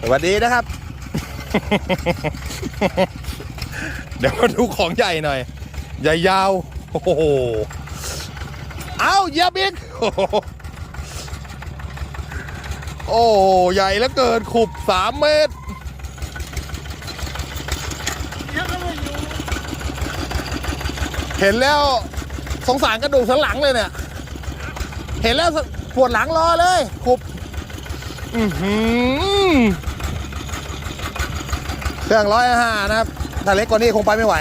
สวัสดีนะครับ เดี๋ยวมาดูของใหญ่หน่อย ใหญ่ยาว โอ้โห เอาเหยียบอีกโอ้โหโอ้ใหญ่แล้วเกินขุบสามเมตรเห็นแล้วสงสารกระดูกสันหลังเลยเนี่ย เห็นแล้วปวดหลังรอเลยขุบ อือหือ เครื่องร้อยห้านะครับ ถ้าเล็กกว่านี้คงไปไม่ไหว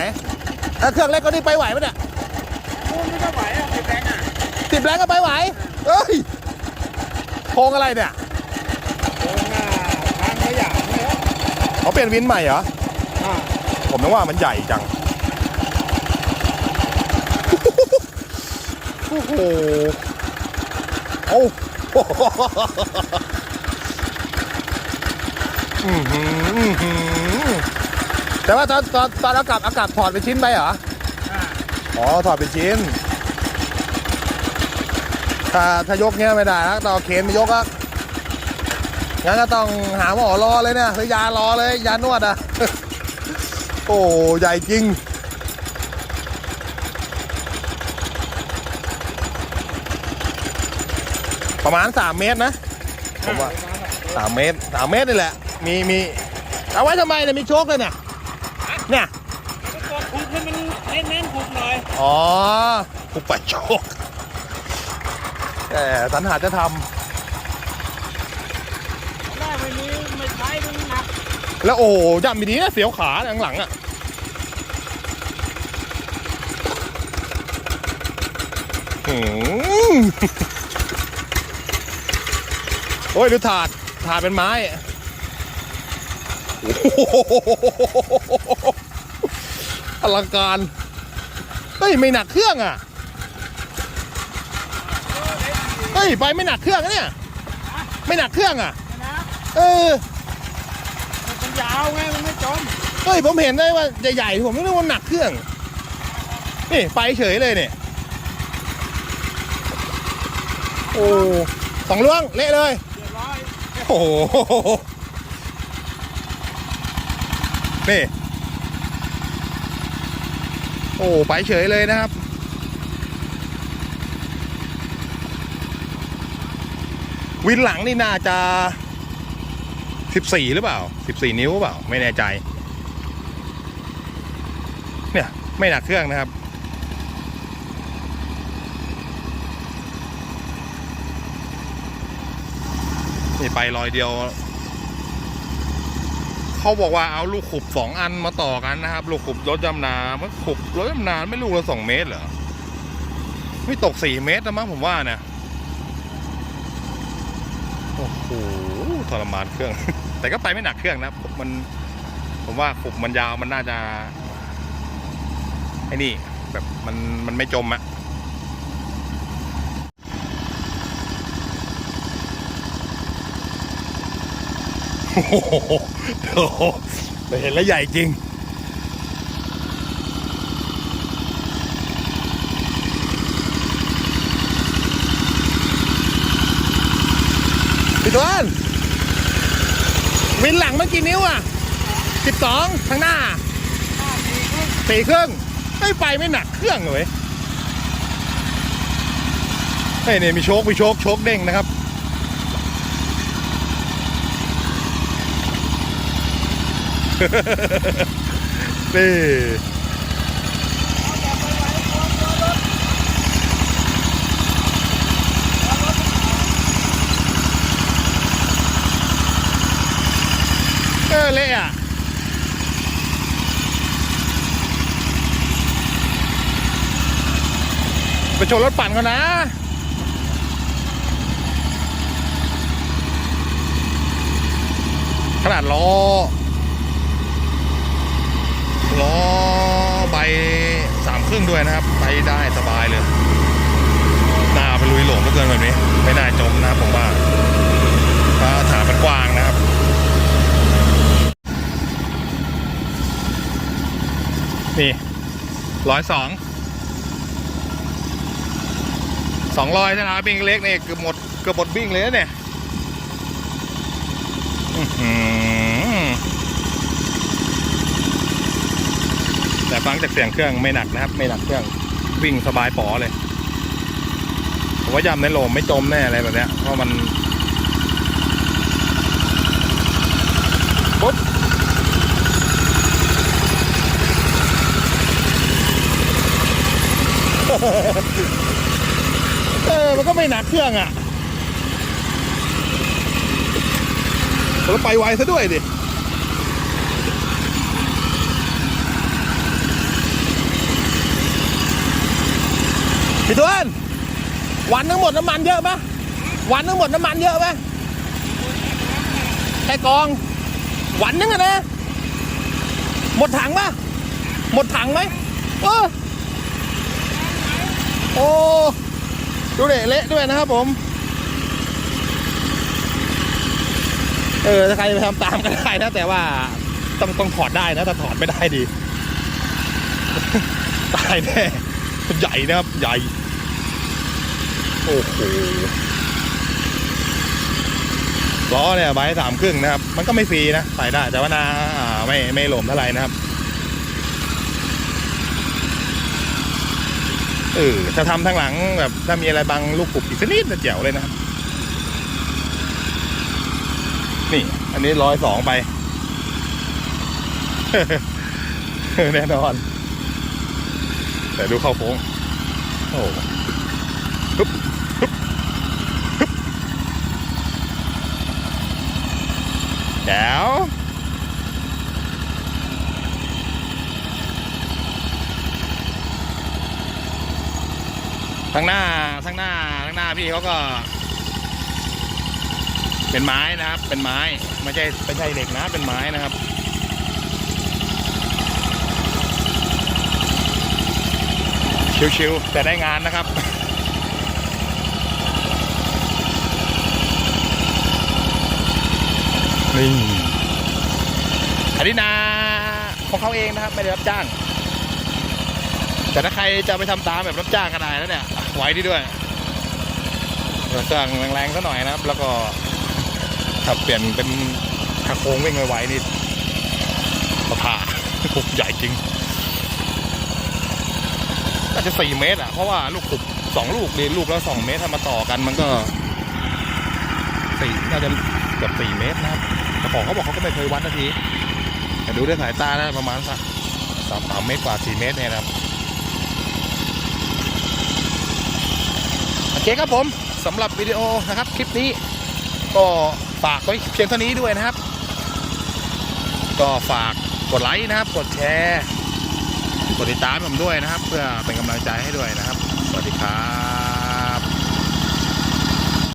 ถ้าเครื่องเล็กกว่านี้ไปไหวไหมเนี่ยกูไม่ต้องไหวอะติดแบงค์อะสิบแรงก็ไปไหวเอ้ยโครงอะไรเนี่ยโอ้ง่าทางขยะเนี่ยเขาเปลี่ยนวินใหม่เหรอ อ่าผมนึกว่ามันใหญ่จัง โอ้โหโอ้โห อื้อหืออื้อหือแต่ว่าตอนตอนตอนเอากลับเอากลับถอดเป็นชิ้นไปเหรอ อ่าอ๋อถอดเป็นชิ้น ถ้าถ้ายกเนี้ยไม่ได้แล้วต่องเอาเคนไปยกอะงั้นก็ต้องหาหมอรอเลยเนี่ยซื้อยารอเลยยานวดอะโอ้ใหญ่จริง ประมาณ 3 เมตรนะ ผมว่า 3 เมตร 3 เมตรนี่แหละ มีมีเอาไว้ทำไมเนี่ยมีโชคเลยเนี่ยเนี่ยก็กดคุกให้มันเน้นๆคุกหน่อยอ๋อผู้ไปโชคแต่สันหาจะทแรกไม่มีไม่ใช้มันหนักำแล้วโอ้จำดีนะเสียวขาหลังๆอะหืมโอ้ยดูถาดถาดเป็นไม้โอ้โหอลังการ เฮ้ย ไม่หนักเครื่องอะ เฮ้ย ไปไม่หนักเครื่องอะเนี่ย ไม่หนักเครื่องอะนะเออ มันยาวไง มันไม่จม เฮ้ย ผมเห็นได้ว่าใหญ่ๆ ผมไม่รู้ว่าหนักเครื่อง นี่ ไปเฉยเลยเนี่ย โอ้สองล่วง เละเลยเรียบร้อยโอ้โห นี่ โอ้ ไปเฉยเลยนะครับ วินหลังนี่น่าจะ 14 หรือเปล่า 14 นิ้วเปล่า ไม่แน่ใจ เนี่ย ไม่หนักเครื่องนะครับนี่ไปรอยเดียว เขาบอกว่าเอาลูกขุบสองอันมาต่อกันนะครับ ลูกขุบรถยำนามันขุบรถยำนาไม่ลูกละสองเมตรเหรอไม่ตกสี่เมตรนะมั้งผมว่าเนี่ยโอ้โหทรมานเครื่อง แต่ก็ไปไม่หนักเครื่องนะมันผมว่าขุบมันยาวมันน่าจะไอ้นี่แบบมันมันไม่จมอะ โอ้โหเห็นแล้วใหญ่จริง พี่ตวนวินหลังเมื่อกี่นิ้วอะสิบสองข้างหน้าสี่เครึ่องไม่ไปไม่หนักเครื่องเลยเฮ้ยเนี่ยมีโชคมีโชคโชคเด้งนะครับ นี่เออเละอะไปชนรถปั่นเขานะขนาดล้อ ล้อใบสามครึ่งด้วยนะครับ ไปได้สบายเลยน่าไปลุยหลงก็เกินแบบนี้ ไม่น่าจมนะผมว่าเพาฐานมันกว้างนะครับนี่ร้อยสองสองร้อยนะครับบิ้งเล็กนี่เกือบหมดเกือบหมดบิ้งเลยเนี่ย อื้อหือฟังจากเสียงเครื่องไม่หนักนะครับ ไม่หนักเครื่องวิ่งสบายป๋อเลยผมว่ายำในโลมไม่จมแน่อะไรแบบเนี้ยเพราะมันปุ๊บเออมันก็ไม่หนักเครื่องอะแล้วไปไวซะด้วยดิ พี่ทวนวันนึงหมดน้ำมันเยอะปะวันนึงหมดน้ำมันเยอะปะแค่กอง วันนึงอะนะ หมดถังปะหมดถังไหมเออโอ้ดูเละเละด้วยนะครับผม เออถ้าใครไปทำตามก็ได้นะ แต่ว่าต้องต้องถอดได้นะถ้าถอดไม่ได้ดี ตายแน่ ใหญ่นะครับ ใหญ่ โอ้โหล้อเนี่ยใบสามครึ่งนะครับ มันก็ไม่ฟรีนะใส่ได้ แต่ว่านาอ่าไม่ไม่หลวมเท่าไหร่นะครับเออจะทำทางหลังแบบถ้ามีอะไรบางลูกปุบอีกสักนิดจะเจ๋วเลยนะครับ นี่ อันนี้ร้อยสองไป แน่นอน แต่ดูเข้าโค้งโอ้ฮึบฮึบฮึบแจ๋วทางหน้าทางหน้าทางหน้าพี่เขาก็ เป็นไม้นะครับ เป็นไม้ไม่ใช่ไม่ใช่เหล็กนะเป็นไม้นะครับ ชิวๆแต่ได้งานนะครับนี่อันนี้นาของเขาเองนะครับ ไม่ได้รับจ้าง แต่ถ้าใครจะไปทำตามแบบรับจ้างก็ได้แล้วเนี่ยไว้ดีด้วยเครื่องแรงๆซะหน่อยนะครับ แล้วก็ถ้าเปลี่ยนเป็นคาโค้งวิ่งไวๆนี่ก็ผ่าใหญ่จริง น่าจะสี่เมตรอะเพราะว่าลูกขุบสองลูกเลยลูกแล้วสองเมตรถ้ามาต่อกันมันก็สี่น่าจะเกือบสี่เมตรนะครับแต่ของเขาบอกเขาก็ไม่เคยวัดนาทีแต่ดูด้วยสายตานะประมาณสักสามสามเมตรกว่าสี่เมตรเนี่ยนะครับโอเคครับผมสำหรับวิดีโอนะครับ คลิปนี้ก็ฝากไว้เพียงเท่านี้ด้วยนะครับ ก็ฝากกดไลค์นะครับ กดแชร์ กดติดตามผมด้วยนะครับ เพื่อเป็นกำลังใจให้ด้วยนะครับ สวัสดีครับ